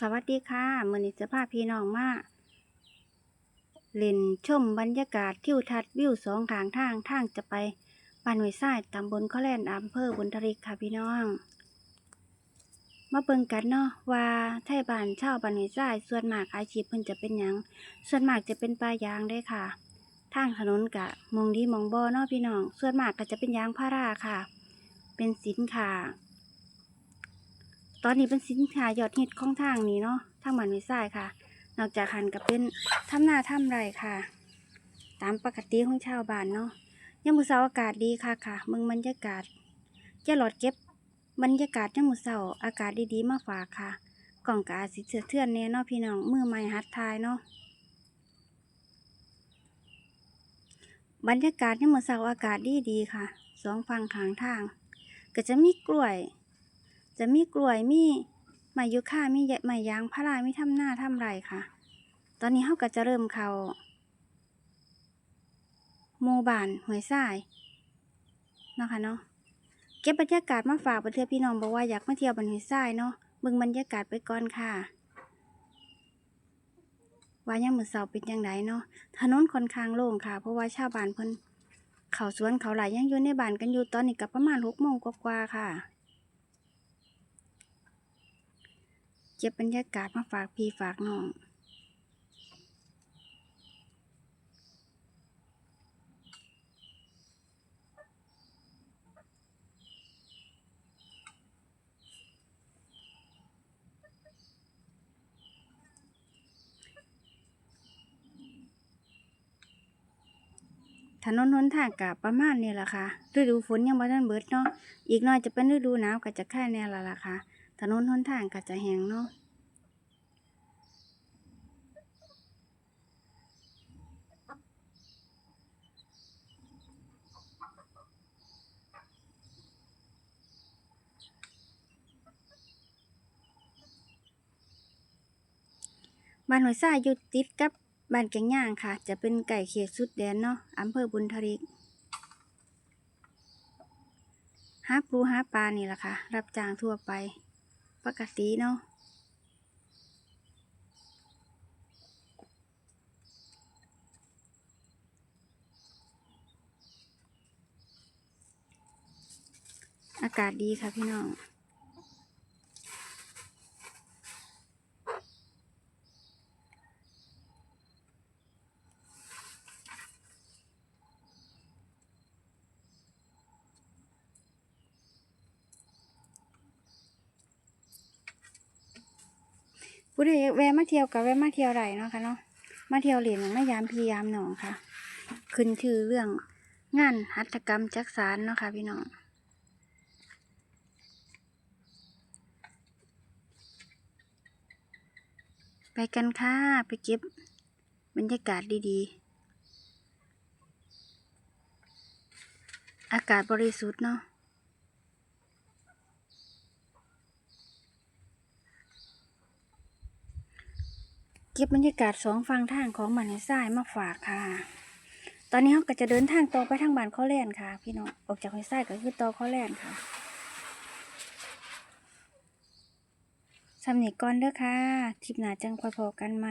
สวัสดีค่ะมือนี้จะพาพี่น้องมาเล่นชมบรรยากาศทิวทัศน์วิวสองข้างทางทางจะไปบ้านห้วยทรายตำบลข้อแลนอำเภอบุญทริกค่ะพี่น้อง มาเบิ่งกันเนาะว่าไทยบ้านชาวบ้านหวยทรายส่วนมากอาชีพเพิ่นจะเป็นหยังส่วนมากจะเป็นปลายางเด้ค่ะ ทางถนนกะมองดีมองบ่เนาะพี่น้อง ส่วนมากก็จะเป็นยางพาราค่ะ เป็นสินค้า ตอนนี้เป็นสินค้ายอดฮิตของทางนี้เนาะทางบ้านวิสัยค่ะ นอกจากหันก็เป็นทำนาทำไรค่ะ ตามปกติของชาวบ้านเนาะยามมื้อเช้าอากาศดีค่ะค่ะเมืองบรรยากาศจะหลอดเก็บบรรยากาศยามมื้อเช้าอากาศดีๆมาฝากค่ะกล่องกาจสิเสือเทือนแน่เนาะพี่น้องมือใหม่หัดทายเนาะบรรยากาศยามมื้อเช้าอากาศดีๆค่ะสองฝั่งขางทาง ก็จะมีกล้วย จะมีกล้วยมีไม้ยูคามีไม้ยางพารามีทำหน้าทำไรค่ะ ตอนนี้เขาก็จะเริ่มเขาหมู่บ้านหวยทรายเนาะค่ะเนาะเก็บบรรยากาศมาฝากเพื่อนพี่น้องบอกว่าอยากมาเที่ยวบ้านหวยทรายเนาะเบิ่งบรรยากาศไปก่อนค่ะว่ายังมื้อเช้าเป็นจังไดเนาะถนนค่อนข้างโล่งค่ะ เพราะว่าชาวบ้านเพิ่นเขาสวนเขาหลายยังอยู่ในบ้านกันอยู่ตอนนี้ก็ประมาณ6โมงกว่าๆค่ะ เก็บบรรยากาศมาฝากพี่ฝากน้องถนนหนทางกับประมาณนี้แหละค่ะ ฤดูฝนยังบ่ทันเบิดเนาะ อีกหน่อยจะเป็นฤดูหนาวก็จะแค่แน่ละล่ะค่ะ ถนนหนทางก็จะแหงเนาะบ้านห้วยทรายอยู่ติดกับบ้านแกงย่างค่ะ จะเป็นไก่เขตสุดแดนเนาะอำเภอบุญทริกหาปูหาปลานี่แหละค่ะ รับจ้างทั่วไป ปกติเนาะอากาศดีค่ะพี่น้อง ผู้ใดแวะมาเที่ยวกับแวะมาเที่ยวไรเนาะค่ะเนาะมาเที่ยวเหรียญมายามพียามหนองค่ะ ขึ้นชื่อเรื่องงานหัตถกรรมจักสารเนาะค่ะพี่น้องไปกันค่ะ ไปเก็บบรรยากาศดีๆ อากาศบริสุทธิ์เนาะ เก็บบรรยากาศสองฟังทางของบ้านทรายมาฝากค่ะ ตอนนี้เราก็จะเดินทางต่อไปทางบ้านข้อแลนค่ะ พี่น้องออกจากห้วยทรายก็คือต่อข้อแลนค่ะสำนีก่อนเด้อค่ะทิปหน้าจังพอพอกันไหม